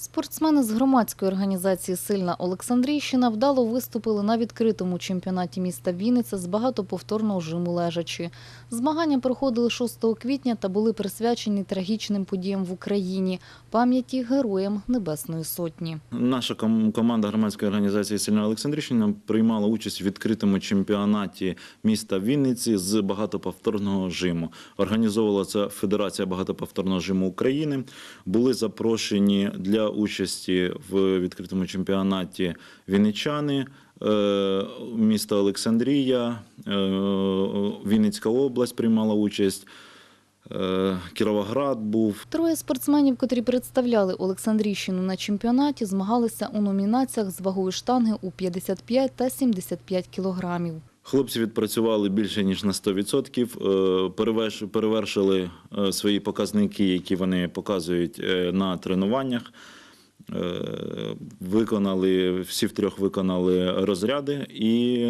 Спортсмени з громадської організації Сильна Олександрійщина вдало виступили на відкритому чемпіонаті міста Вінниця з багатоповторного жиму лежачі. Змагання проходили 6 квітня та були присвячені трагічним подіям в Україні пам'яті героям Небесної Сотні. Наша команда громадської організації Сильна Олександрівщина приймала участь у відкритому чемпіонаті міста Вінниці з багатоповторного жиму. Організовувала це Федерація багатоповторного жиму України. Були запрошені для участі в відкритому чемпіонаті вінничани. е, Місто Олександрія, е, Вінницька область приймала участь, е, Кіровоград був. Троє спортсменів, котрі представляли Олександрійщину на чемпіонаті, змагалися у номінаціях з вагою штанги у 55 та 75 кілограмів. Хлопці відпрацювали більше ніж на 100%, е, переверш- перевершили е, свої показники, які вони показують е, на тренуваннях. Е, Виконали всі втрьох виконали розряди, і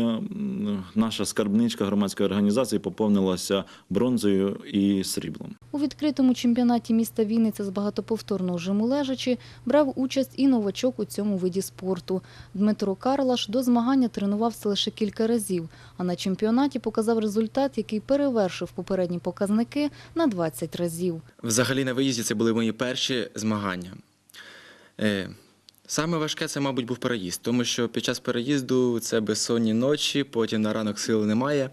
наша скарбничка громадської організації поповнилася бронзою і сріблом. У відкритому чемпіонаті міста Вінниця з багатоповторного жиму лежачі брав участь і новачок у цьому виді спорту. Дмитро Карлаш до змагання тренувався лише кілька разів, а на чемпіонаті показав результат, який перевершив попередні показники на 20 разів. Взагалі на виїзді це були мої перші змагання. Е, Саме важке це, мабуть, був переїзд, тому що під час переїзду це безсонні ночі, потім на ранок сил немає.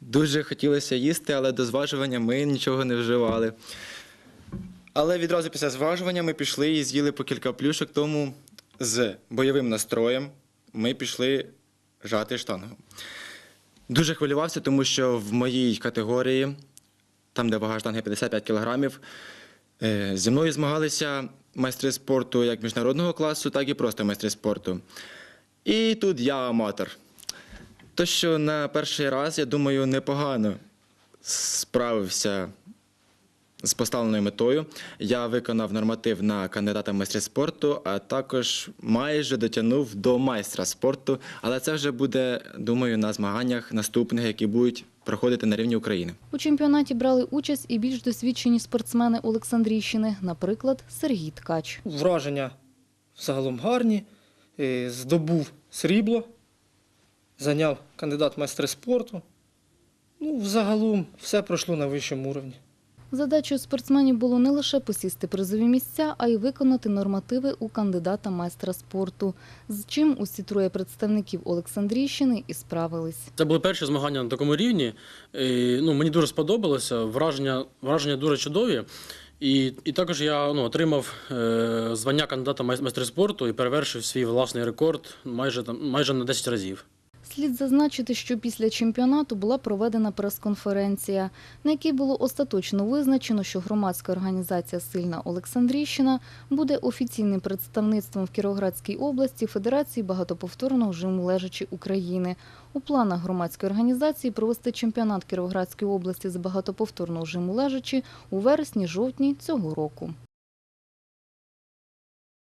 Дуже хотілося їсти, але до зважування ми нічого не вживали. Але відразу після зважування ми пішли і з'їли по кілька плюшок, тому з бойовим настроєм ми пішли жати штангу. Дуже хвилювався, тому що в моїй категорії там, де вага штанги 55 кілограмів. Е, Зі мною змагалися майстри спорту як міжнародного класу, так і просто майстри спорту. І тут я аматор. То, що на перший раз, я думаю, непогано справився з поставленою метою. Я виконав норматив на кандидата в майстри спорту, а також майже дотягнув до майстра спорту. Але це вже буде, думаю, на змаганнях наступних, які будуть проходити на рівні України. У чемпіонаті брали участь і більш досвідчені спортсмени Олександрійщини, наприклад, Сергій Ткач. Враження загалом гарні. Е, Здобув срібло, зайняв кандидат в майстри спорту. Ну, взагалом все пройшло на вищому рівні. Задачею спортсменів було не лише посісти призові місця, а й виконати нормативи у кандидата майстра спорту, з чим усі троє представників Олександрійщини і справились. Це були перші змагання на такому рівні. І, ну, мені дуже сподобалося. Враження, враження дуже чудові. І, і також я ну, отримав е, звання кандидата майс- майстра спорту і перевершив свій власний рекорд майже, там, майже на 10 разів. Слід зазначити, що після чемпіонату була проведена прес-конференція, на якій було остаточно визначено, що громадська організація Сильна Олександрійщина буде офіційним представництвом в Кіровоградській області Федерації багатоповторного жиму лежачі України. У планах громадської організації провести чемпіонат Кіровоградської області з багатоповторного жиму лежачі у вересні-жовтні цього року.